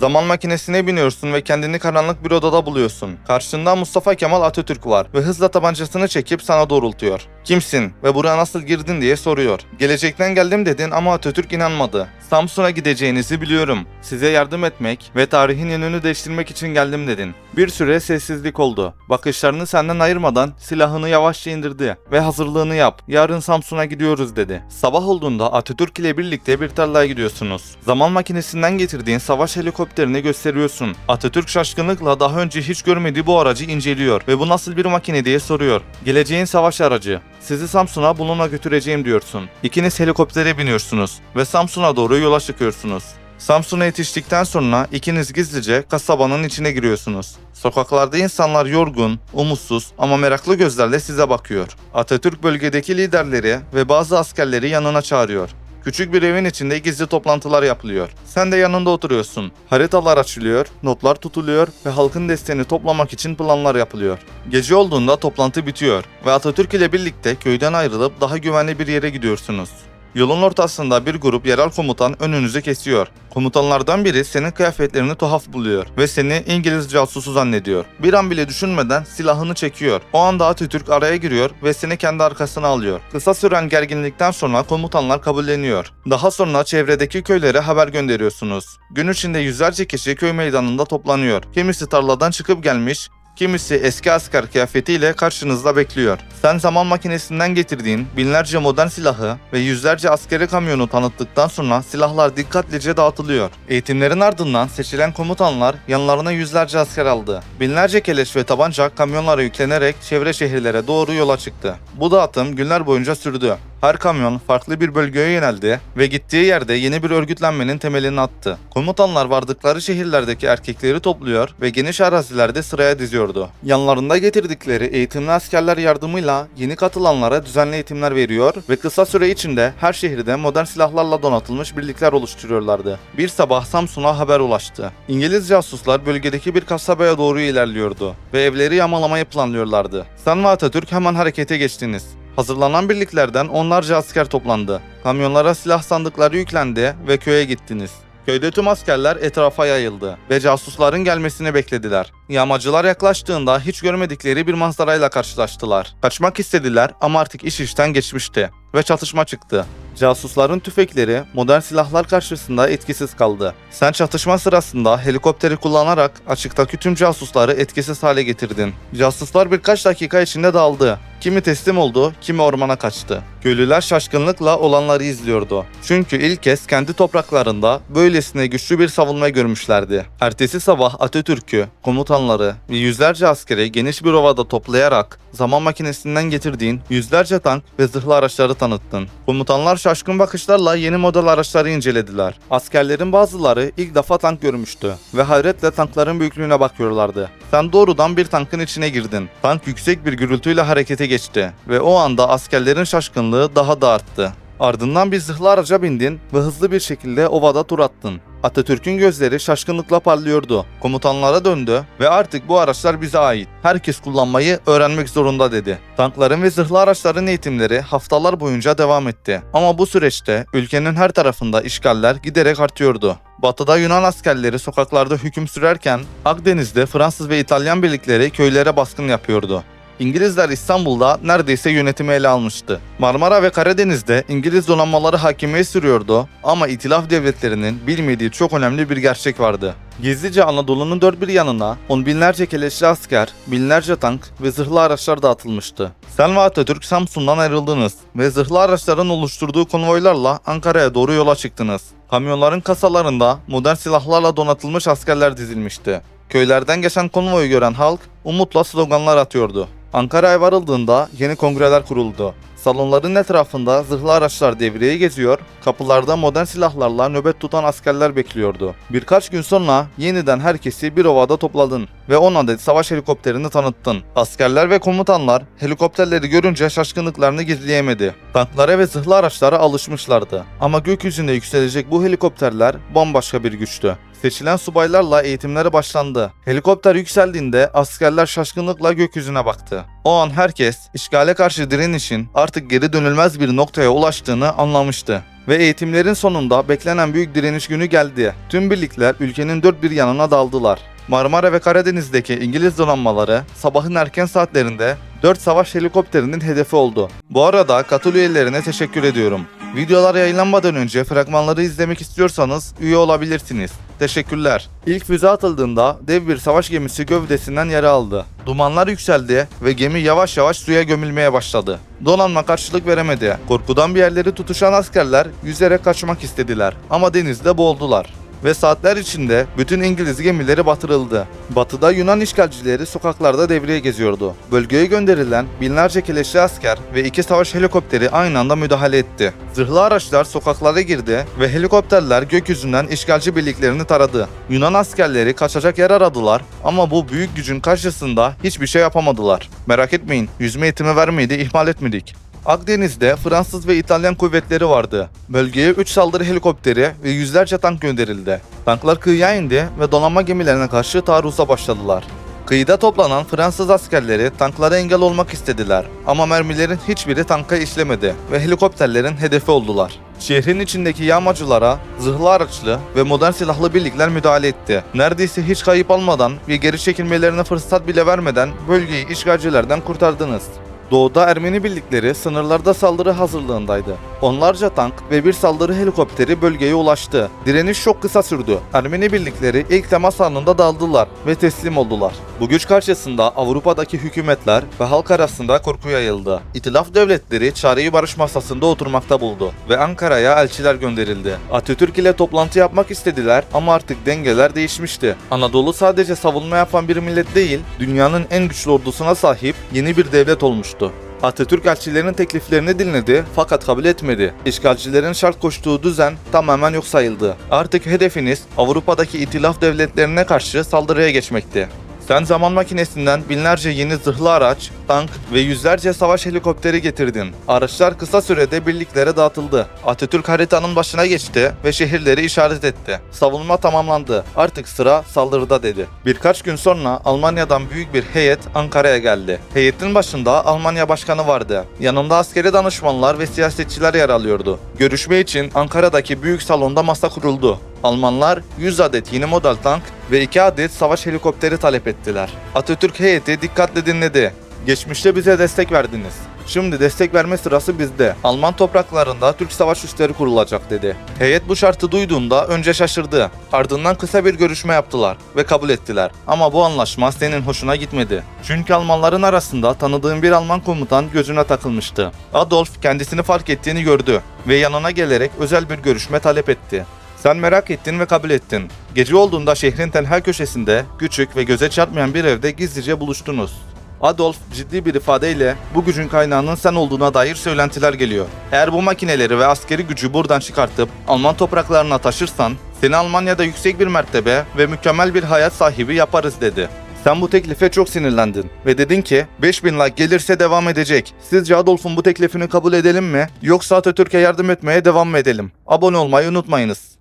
Zaman makinesine biniyorsun ve kendini karanlık bir odada buluyorsun. Karşında Mustafa Kemal Atatürk var ve hızla tabancasını çekip sana doğrultuyor. Kimsin ve buraya nasıl girdin diye soruyor. Gelecekten geldim dedin ama Atatürk inanmadı. Samsun'a gideceğinizi biliyorum. Size yardım etmek ve tarihin yönünü değiştirmek için geldim dedin. Bir süre sessizlik oldu. Bakışlarını senden ayırmadan silahını yavaşça indirdi ve hazırlığını yap. Yarın Samsun'a gidiyoruz dedi. Sabah olduğunda Atatürk ile birlikte bir tarlaya gidiyorsunuz. Zaman makinesinden getirdiğin savaş helikopterini gösteriyorsun. Atatürk şaşkınlıkla daha önce hiç görmediği bu aracı inceliyor ve bu nasıl bir makine diye soruyor. Geleceğin savaş aracı. Sizi Samsun'a bununla götüreceğim diyorsun. İkiniz helikoptere biniyorsunuz ve Samsun'a doğru yola çıkıyorsunuz. Samsun'a yetiştikten sonra ikiniz gizlice kasabanın içine giriyorsunuz. Sokaklarda insanlar yorgun, umutsuz ama meraklı gözlerle size bakıyor. Atatürk bölgedeki liderleri ve bazı askerleri yanına çağırıyor. Küçük bir evin içinde gizli toplantılar yapılıyor. Sen de yanında oturuyorsun. Haritalar açılıyor, notlar tutuluyor ve halkın desteğini toplamak için planlar yapılıyor. Gece olduğunda toplantı bitiyor ve Atatürk ile birlikte köyden ayrılıp daha güvenli bir yere gidiyorsunuz. Yolun ortasında bir grup yerel komutan önünüzü kesiyor. Komutanlardan biri senin kıyafetlerini tuhaf buluyor ve seni İngiliz casusu zannediyor. Bir an bile düşünmeden silahını çekiyor. O anda Atatürk araya giriyor ve seni kendi arkasına alıyor. Kısa süren gerginlikten sonra komutanlar kabulleniyor. Daha sonra çevredeki köylere haber gönderiyorsunuz. Gün içinde yüzlerce kişi köy meydanında toplanıyor. Kimisi tarladan çıkıp gelmiş, Kimisi eski asker kıyafetiyle karşınızda bekliyor. Sen zaman makinesinden getirdiğin binlerce modern silahı ve yüzlerce askeri kamyonu tanıttıktan sonra silahlar dikkatlice dağıtılıyor. Eğitimlerin ardından seçilen komutanlar yanlarına yüzlerce asker aldı. Binlerce keleş ve tabanca kamyonlara yüklenerek çevre şehirlere doğru yola çıktı. Bu dağıtım günler boyunca sürdü. Her kamyon farklı bir bölgeye yöneldi ve gittiği yerde yeni bir örgütlenmenin temelini attı. Komutanlar vardıkları şehirlerdeki erkekleri topluyor ve geniş arazilerde sıraya diziyordu. Yanlarında getirdikleri eğitimli askerler yardımıyla yeni katılanlara düzenli eğitimler veriyor ve kısa süre içinde her şehirde modern silahlarla donatılmış birlikler oluşturuyorlardı. Bir sabah Samsun'a haber ulaştı. İngiliz casuslar bölgedeki bir kasabaya doğru ilerliyordu ve evleri yağmalamayı planlıyorlardı. Sen ve Atatürk hemen harekete geçtiniz. Hazırlanan birliklerden onlarca asker toplandı. Kamyonlara silah sandıkları yüklendi ve köye gittiniz. Köyde tüm askerler etrafa yayıldı ve casusların gelmesini beklediler. Yağmacılar yaklaştığında hiç görmedikleri bir manzarayla karşılaştılar. Kaçmak istediler ama artık iş işten geçmişti ve çatışma çıktı. Casusların tüfekleri modern silahlar karşısında etkisiz kaldı. Sen çatışma sırasında helikopteri kullanarak açıktaki tüm casusları etkisiz hale getirdin. Casuslar birkaç dakika içinde dağıldı. Kimi teslim oldu, kimi ormana kaçtı. Köylüler şaşkınlıkla olanları izliyordu. Çünkü ilk kez kendi topraklarında böylesine güçlü bir savunma görmüşlerdi. Ertesi sabah Atatürk'ü, komutanları ve yüzlerce askeri geniş bir ovada toplayarak zaman makinesinden getirdiğin yüzlerce tank ve zırhlı araçları tanıttın. Komutanlar şaşkın bakışlarla yeni model araçları incelediler. Askerlerin bazıları ilk defa tank görmüştü ve hayretle tankların büyüklüğüne bakıyorlardı. Sen doğrudan bir tankın içine girdin. Tank yüksek bir gürültüyle harekete geçti ve o anda askerlerin şaşkınlığı daha da arttı. Ardından bir zırhlı araca bindin ve hızlı bir şekilde ovada tur attın. Atatürk'ün gözleri şaşkınlıkla parlıyordu. Komutanlara döndü ve artık bu araçlar bize ait. Herkes kullanmayı öğrenmek zorunda dedi. Tankların ve zırhlı araçların eğitimleri haftalar boyunca devam etti. Ama bu süreçte ülkenin her tarafında işgaller giderek artıyordu. Batıda Yunan askerleri sokaklarda hüküm sürerken Akdeniz'de Fransız ve İtalyan birlikleri köylere baskın yapıyordu. İngilizler İstanbul'da neredeyse yönetimi ele almıştı. Marmara ve Karadeniz'de İngiliz donanmaları hakimiyet sürüyordu ama itilaf devletlerinin bilmediği çok önemli bir gerçek vardı. Gizlice Anadolu'nun dört bir yanına on binlerce keleşli asker, binlerce tank ve zırhlı araçlar dağıtılmıştı. Sen ve Atatürk Samsun'dan ayrıldınız ve zırhlı araçların oluşturduğu konvoylarla Ankara'ya doğru yola çıktınız. Kamyonların kasalarında modern silahlarla donatılmış askerler dizilmişti. Köylerden geçen konvoyu gören halk umutla sloganlar atıyordu. Ankara'ya varıldığında yeni kongreler kuruldu. Salonların etrafında zırhlı araçlar devreye geziyor, kapılarda modern silahlarla nöbet tutan askerler bekliyordu. Birkaç gün sonra yeniden herkesi bir ovada topladın ve 10 adet savaş helikopterini tanıttın. Askerler ve komutanlar helikopterleri görünce şaşkınlıklarını gizleyemedi. Tanklara ve zırhlı araçlara alışmışlardı. Ama gökyüzünde yükselecek bu helikopterler bambaşka bir güçtü. Seçilen subaylarla eğitimleri başlandı. Helikopter yükseldiğinde askerler şaşkınlıkla gökyüzüne baktı. O an herkes işgale karşı direnişin artık geri dönülmez bir noktaya ulaştığını anlamıştı. Ve eğitimlerin sonunda beklenen büyük direniş günü geldi. Tüm birlikler ülkenin dört bir yanına daldılar. Marmara ve Karadeniz'deki İngiliz donanmaları sabahın erken saatlerinde 4 savaş helikopterinin hedefi oldu. Bu arada katıl üyelerine teşekkür ediyorum. Videolar yayınlanmadan önce fragmanları izlemek istiyorsanız üye olabilirsiniz. Teşekkürler. İlk füze atıldığında dev bir savaş gemisi gövdesinden yara aldı. Dumanlar yükseldi ve gemi yavaş yavaş suya gömülmeye başladı. Donanma karşılık veremedi. Korkudan bir yerleri tutuşan askerler yüzerek kaçmak istediler ama denizde boğuldular ve saatler içinde bütün İngiliz gemileri batırıldı. Batıda Yunan işgalcileri sokaklarda devreye geziyordu. Bölgeye gönderilen binlerce keleşli asker ve iki savaş helikopteri aynı anda müdahale etti. Zırhlı araçlar sokaklara girdi ve helikopterler gökyüzünden işgalci birliklerini taradı. Yunan askerleri kaçacak yer aradılar ama bu büyük gücün karşısında hiçbir şey yapamadılar. Merak etmeyin, yüzme eğitimi vermeyi de ihmal etmedik. Akdeniz'de Fransız ve İtalyan kuvvetleri vardı. Bölgeye 3 saldırı helikopteri ve yüzlerce tank gönderildi. Tanklar kıyıya indi ve donanma gemilerine karşı taarruza başladılar. Kıyıda toplanan Fransız askerleri tanklara engel olmak istediler ama mermilerin hiçbiri tanka işlemedi ve helikopterlerin hedefi oldular. Şehrin içindeki yağmacılara zırhlı araçlı ve modern silahlı birlikler müdahale etti. Neredeyse hiç kayıp almadan ve geri çekilmelerine fırsat bile vermeden bölgeyi işgalcilerden kurtardınız. Doğuda Ermeni birlikleri sınırlarda saldırı hazırlığındaydı. Onlarca tank ve bir saldırı helikopteri bölgeye ulaştı. Direniş çok kısa sürdü. Ermeni birlikleri ilk temas anında daldılar ve teslim oldular. Bu güç karşısında Avrupa'daki hükümetler ve halk arasında korku yayıldı. İtilaf devletleri çareyi barış masasında oturmakta buldu ve Ankara'ya elçiler gönderildi. Atatürk ile toplantı yapmak istediler ama artık dengeler değişmişti. Anadolu sadece savunma yapan bir millet değil, dünyanın en güçlü ordusuna sahip yeni bir devlet olmuştu. Atatürk elçilerin tekliflerini dinledi fakat kabul etmedi. İşgalcilerin şart koştuğu düzen tamamen yok sayıldı. Artık hedefiniz Avrupa'daki itilaf devletlerine karşı saldırıya geçmekti. Sen zaman makinesinden binlerce yeni zırhlı araç, tank ve yüzlerce savaş helikopteri getirdin. Araçlar kısa sürede birliklere dağıtıldı. Atatürk haritanın başına geçti ve şehirleri işaret etti. Savunma tamamlandı. Artık sıra saldırıda dedi. Birkaç gün sonra Almanya'dan büyük bir heyet Ankara'ya geldi. Heyetin başında Almanya Başkanı vardı. Yanında askeri danışmanlar ve siyasetçiler yer alıyordu. Görüşme için Ankara'daki büyük salonda masa kuruldu. Almanlar 100 adet yeni model tank ve 2 adet savaş helikopteri talep ettiler. Atatürk heyeti dikkatle dinledi. Geçmişte bize destek verdiniz. Şimdi destek verme sırası bizde. Alman topraklarında Türk savaş üsleri kurulacak dedi. Heyet bu şartı duyduğunda önce şaşırdı. Ardından kısa bir görüşme yaptılar ve kabul ettiler. Ama bu anlaşma senin hoşuna gitmedi. Çünkü Almanların arasında tanıdığın bir Alman komutan gözüne takılmıştı. Adolf kendisini fark ettiğini gördü ve yanına gelerek özel bir görüşme talep etti. Sen merak ettin ve kabul ettin. Gece olduğunda şehrin tenha köşesinde, küçük ve göze çarpmayan bir evde gizlice buluştunuz. Adolf ciddi bir ifadeyle bu gücün kaynağının sen olduğuna dair söylentiler geliyor. Eğer bu makineleri ve askeri gücü buradan çıkartıp Alman topraklarına taşırsan seni Almanya'da yüksek bir mertebe ve mükemmel bir hayat sahibi yaparız dedi. Sen bu teklife çok sinirlendin ve dedin ki 5000 like gelirse devam edecek. Sizce Adolf'un bu teklifini kabul edelim mi yoksa Atatürk'e yardım etmeye devam mı edelim? Abone olmayı unutmayınız.